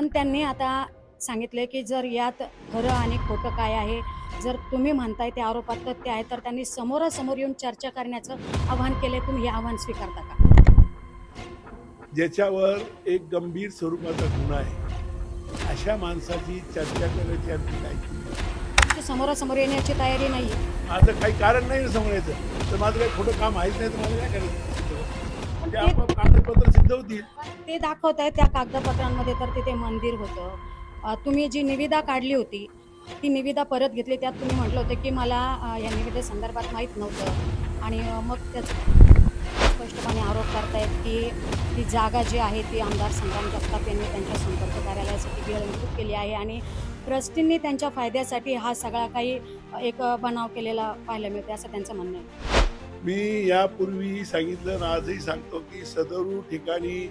पण त्यांनी आता सांगितले की जर यात खरं आणि खोटं काय आहे जर तुम्ही म्हणताय त्या आरोपात तथ्य आहे तर त्यांनी समोरासमोर येऊन चर्चा करण्याचं आव्हान केले तुम्ही हे आव्हान स्वीकारता का? ज्याच्यावर एक गंभीर स्वरूपाचा गुन्हा आहे अशा माणसाची चर्चा करायची आमची. तुमची समोरासमोर येण्याची तयारी नाही माझं काही कारण नाही समोर यायचं तर माझं काही खोटं काम आहेच नाही तर मला काय करायचं? ते ते- कागदपत्र सिद्ध होतील. ते दाखवत आहे त्या कागदपत्रांमध्ये तर तिथे मंदिर होतं. अ, तुम्ही जी निविदा काढली होती ती निविदा परत घेतली. त्यात तुम्ही म्हटलं होतं की मला अ, या निविदेसंदर्भात माहीत नव्हतं. आणि अ, मग त्याचं स्पष्टपणे आरोप करतायत की ती जागा जी आहे ती आमदार संग्राम जगताप यांनी त्यांच्या संपर्क कार्यालयासाठी गिळंकृत केली आहे. आणि ट्रस्टींनी त्यांच्या फायद्यासाठी हा सगळा काही अ, एक बनाव केलेला पाहायला मिळतो असं त्यांचं म्हणणं आहे. मी यापूर्वी सांगितलं आजही सांगतो की सदरू ठिकाणी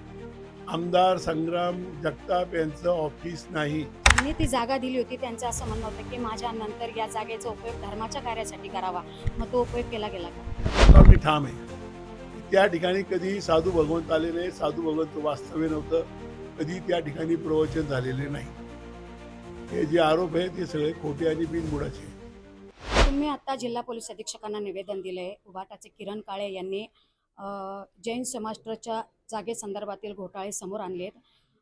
आमदार संग्राम जगताप यांचं ऑफिस नाही. त्यांनी ती जागा दिली होती त्यांचं असं म्हणणं होतं की माझ्या नंतर या जागेचा उपयोग धर्माच्या कार्यासाठी करावा. मग तो उपयोग केला गेला का? मी ठाम आहे. त्या ठिकाणी कधी साधू भगवंत आले नाही साधू भगवंत वास्तव्य नव्हतं. कधी त्या ठिकाणी प्रवचन झालेले नाही. हे जे आरोप आहेत ते सगळे खोटे आणि बिनबुडाचे तुम्ही आता जिल्हा पोलीस अधीक्षकांना निवेदन दिलंय. उभाटाचे किरण काळे यांनी जैन समाज ट्रस्टच्या जागेसंदर्भातील घोटाळे समोर आणलेत.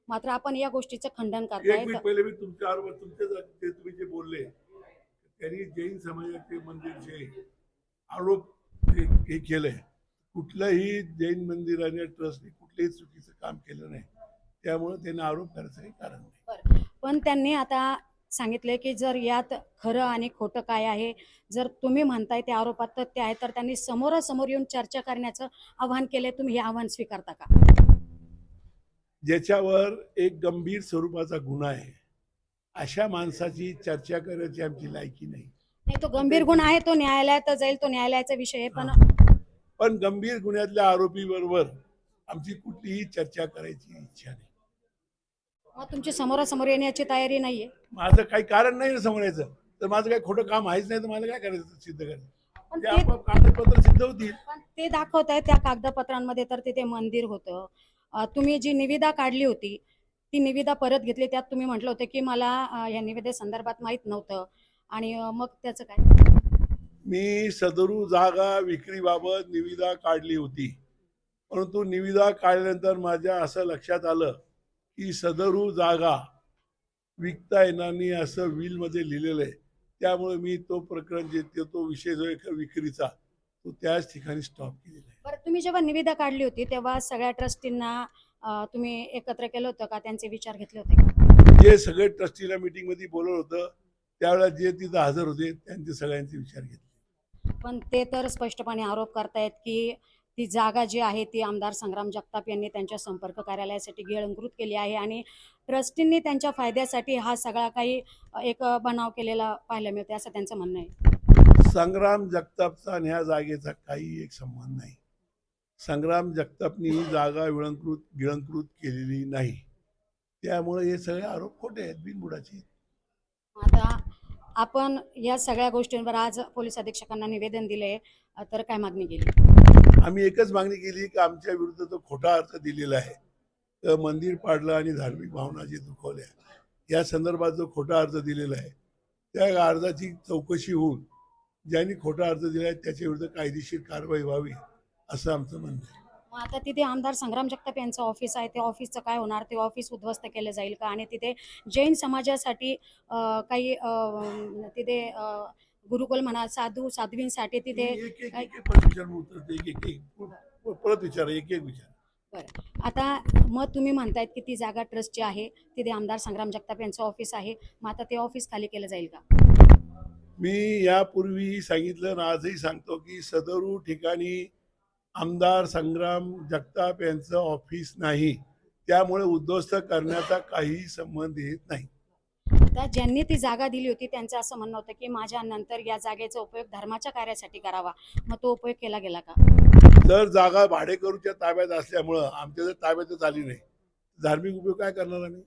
मात्र आपण या गोष्टीचं खंडन एक करतायत पहिले मी तुमच्या ते तुम्ही जे बोलले त्यांनी जैन समाजाचे मंदिर जे आरोप हे केलंय कुठलंही जैन मंदिराने ट्रस्टने कुठलंही चुकीचं काम केलं नाही. त्यामुळे त्यांना आरोप करायचं काही कारण नाही. पण त्यांनी आता सांगितले की जर यात खरं आणि खोटं काय आहे जर तुम्ही म्हणताय त्या आरोपात तथ्य आहे तर त्यांनी समोरासमोर येऊन चर्चा करण्याचं आव्हान केले तुम्ही हे आव्हान स्वीकारता का? ज्याच्यावर एक गंभीर स्वरूपाचा गुन्हा आहे अशा माणसाची चर्चा करायची आमची लायकी नाही. नाही तो गंभीर गुन्हा आहे तो न्यायालयात जाईल तो न्यायालयाचा विषय आहे पण पण गंभीर गुन्ह्यातल्या आरोपी बरोबर आमची कुठलीही चर्चा करायची इच्छा नाही. मग तुमची समोरासमोर येण्याची तयारी नाहीये. माझं काही कारण नाही ना समोर यायचं तर माझं काही खोटं काम आहेच नाही तर मला काय करायचं सिद्ध करायचं? पण ते ते आपोआप कागदपत्र सिद्ध होतील. पण ते दाखवत आहे त्या कागदपत्रांमध्ये तर तिथे मंदिर होतं. अ, तुम्ही जी निविदा काढली होती ती निविदा परत घेतली. त्यात तुम्ही म्हटलं होतं की मला अ, या निविदेसंदर्भात माहीत नव्हतं. आणि अ, मग त्याचं काय? मी सदरू जागा विक्रीबाबत निविदा काढली होती. परंतु निविदा काढल्यानंतर माझ्या असं लक्षात आलं की सदरू जागा विकता येणार नाही असं विलमध्ये लिहिलेलं आहे. त्यामुळे मी तो प्रकरण जे ते- विषय जो आहे विक्रीचा तो त्याच ठिकाणी स्टॉप केलेला आहे. बरं तुम्ही जेव्हा निविदा काढली होती तेव्हा सगळ्या ट्रस्टींना तुम्ही एकत्र केलं होतं का? त्यांचे विचार घेतले होते जे सगळे ट्रस्टीला मीटिंगमध्ये बोलवलं होतं त्यावेळेला जे तिथं हजर होते त्यांचे सगळ्यांचे विचार घेतले. पण ते तर स्पष्टपणे आरोप करतायत की ती जागा जी आहे ती आमदार संग्राम जगताप यांनी त्यांच्या संपर्क कार्यालयासाठी गिळंकृत केली आहे आणि ट्रस्टींनी त्यांच्या फायद्यासाठी हा सगळा काही एक बनाव केलेला पाहायला मिळते असं त्यांचं म्हणणं आहे. संग्राम जगतापचा आणि ह्या जागेचा काही एक संबंध नाही. संग्राम जगतापनी ही जागा विळंकृत गिळंकृत केलेली नाही. त्यामुळे हे सगळे आरोप खोटे आहेत बिनबुडाचे. आता आपण या सगळ्या गोष्टींवर आज पोलीस अधीक्षकांना निवेदन दिले तर काय मागणी केली? आम्ही एकच मागणी केली की आमच्या विरुद्ध तो खोटा अर्थ दिलेला आहे. तर मंदिर पाडलं आणि धार्मिक भावना जे दुखवल्या या संदर्भात जो खोटा अर्ज दिलेला आहे त्या अर्जाची चौकशी होऊन ज्यांनी खोटा अर्ज दिला आहे त्याच्या विरुद्ध कायदेशीर कारवाई व्हावी असं आमचं म्हणणं आहे. आता तिथे आमदार संग्राम जगताप यांचं ऑफिस आहे ते ऑफिसचं काय होणार? ते ऑफिस उद्ध्वस्त केलं जाईल का? आणि तिथे जैन समाजासाठी काही तिथे गुरुकुल म्हणा साधू साध्वींसाठी तिथे एक एक एक एक परत विचार. एक एक परत विचार एक एक विचार. आता मग तुम्ही म्हणतायत की ती जागा ट्रस्टची आहे तिथे आमदार संग्राम जगताप यांचं ऑफिस आहे मग आता ते ऑफिस खाली केलं जाईल का? मी यापूर्वी सांगितलं आणि आजही सांगतो की सदरू ठिकाणी आमदार संग्राम जगताप यांचं ऑफिस नाही. त्यामुळे उद्ध्वस्त करण्याचा काही संबंध येत नाही. आता ज्यांनी ती जागा दिली होती त्यांचं असं म्हणणं होतं की माझ्या नंतर या जागेचा उपयोग धर्माच्या कार्यासाठी करावा. मग तो उपयोग केला गेला का? जर जागा भाडेकरूच्या ताब्यात असल्यामुळं आमच्या जर ताब्यातच आली नाही. धार्मिक उपयोग काय करणार आम्ही?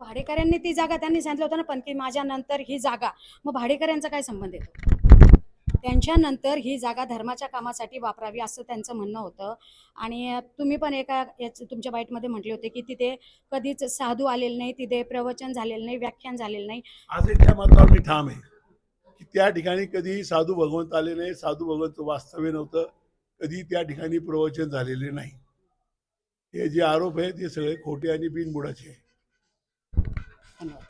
भाडेकऱ्यांनी ती जागा त्यांनी सांगितलं होतं ना पण की माझ्या नंतर ही जागा. मग भाडेकऱ्यांचा काय संबंध येतो त्यांच्यानंतर ही जागा धर्माच्या कामासाठी वापरावी असं त्यांचं म्हणणं होतं. आणि तुम्ही पण एका याच तुमच्या बाईटमध्ये म्हटले होते की तिथे कधीच साधू आलेले नाही तिथे प्रवचन झालेलं नाही व्याख्यान झालेलं नाही. आज त्या मतावर मी ठाम आहे की त्या ठिकाणी कधी साधू भगवंत आले नाही साधू भगवंत वास्तव्य नव्हतं कधी त्या ठिकाणी प्रवचन झालेले नाही. हे जे आरोप आहेत ते सगळे खोटे आणि बिनबुडाचे धन्यवाद.